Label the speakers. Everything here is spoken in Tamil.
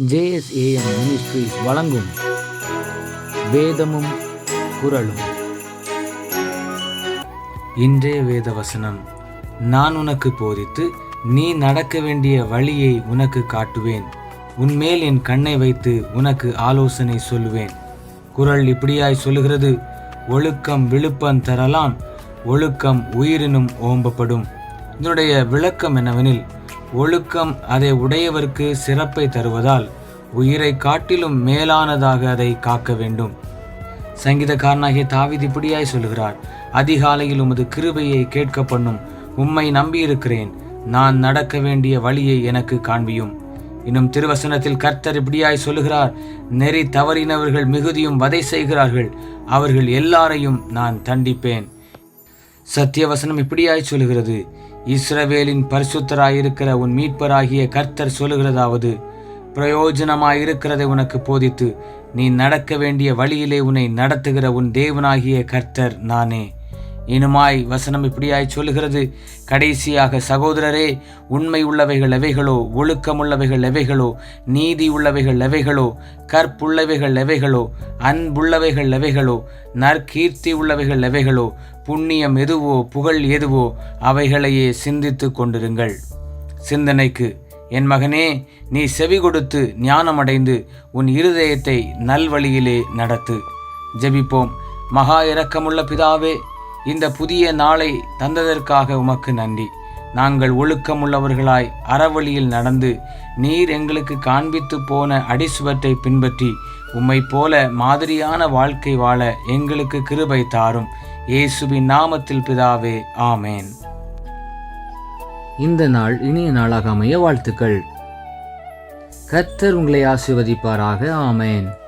Speaker 1: ஜேஎஸ்ஏஎம் மினிஸ்ட்ரிஸ் வழங்கும் வேதமும் குரலும் இன்றே வேத வசனம் நான் உனக்கு போதித்து நீ நடக்க வேண்டிய வழியை உனக்கு காட்டுவேன். உன்மேல் என் கண்ணை வைத்து உனக்கு ஆலோசனை சொல்லுவேன். குரல் இப்படியாய் சொல்லுகிறது. ஒழுக்கம் விழுப்பம் தரலாம். ஒழுக்கம் உயிரினும் ஓம்பப்படும். இதனுடைய விளக்கம் என்னவெனில் ஒழுக்கம் அதை உடையவர்க்கு சிறப்பை தருவதால் உயிரை காட்டிலும் மேலானதாக அதை காக்க வேண்டும். சங்கீதக்காரனாகிய தாவித் இப்படியாய் சொல்லுகிறார் அதிகாலையில் உமது கிருபையை கேட்க பண்ணும் உம்மை நம்பியிருக்கிறேன். நான் நடக்க வேண்டிய வழியை எனக்கு காண்பியும். இன்னும் திருவசனத்தில் கர்த்தர் இப்படியாய் சொல்லுகிறார் நெறி தவறினவர்கள் மிகுதியும் வதை செய்கிறார்கள். அவர்கள் எல்லாரையும் நான் தண்டிப்பேன். சத்தியவசனம் இப்படியாய் சொல்லுகிறது இஸ்ரவேலின் பரிசுத்தராயிருக்கிற உன் மீட்பராகிய கர்த்தர் சொல்லுகிறதாவது பிரயோஜனமாயிருக்கிறதை உனக்கு போதித்து நீ நடக்க வேண்டிய வழியிலே உன்னை நடத்துகிற உன் தேவனாகிய கர்த்தர் நானே. இனுமாய் வசனம் இப்படியாய் சொல்லுகிறது. கடைசியாக சகோதரரே உண்மை உள்ளவைகள் எவைகளோ? ஒழுக்கமுள்ளவைகள் எவைகளோ? நீதி உள்ளவைகள் எவைகளோ? கற்புள்ளவைகள் எவைகளோ? அன்புள்ளவைகள் எவைகளோ? நற்கீர்த்தி உள்ளவைகள் எவைகளோ? புண்ணியம் எதுவோ? புகழ் எதுவோ? அவைகளையே சிந்தித்து கொண்டிருங்கள். சிந்தனைக்கு என் மகனே நீ செவி கொடுத்து ஞானமடைந்து உன் இருதயத்தை நல்வழியிலே நடத்து. ஜெபிப்போம். மகா இரக்கமுள்ள பிதாவே இந்த புதிய நாளை தந்ததற்காக உமக்கு நன்றி. நாங்கள் ஒழுக்கமுள்ளவர்களாய் அறவழியில் நடந்து நீர் எங்களுக்கு காண்பித்து போன அடிசுவற்றை பின்பற்றி உம்மை போல மாதிரியான வாழ்க்கை வாழ எங்களுக்கு கிருபை தாரும். இயேசுவின் நாமத்தில் பிதாவே ஆமேன். இந்த நாள் இனிய நாளாக அமைய வாழ்த்துக்கள். கர்த்தர் உங்களை ஆசிர்வதிப்பாராக ஆமேன்.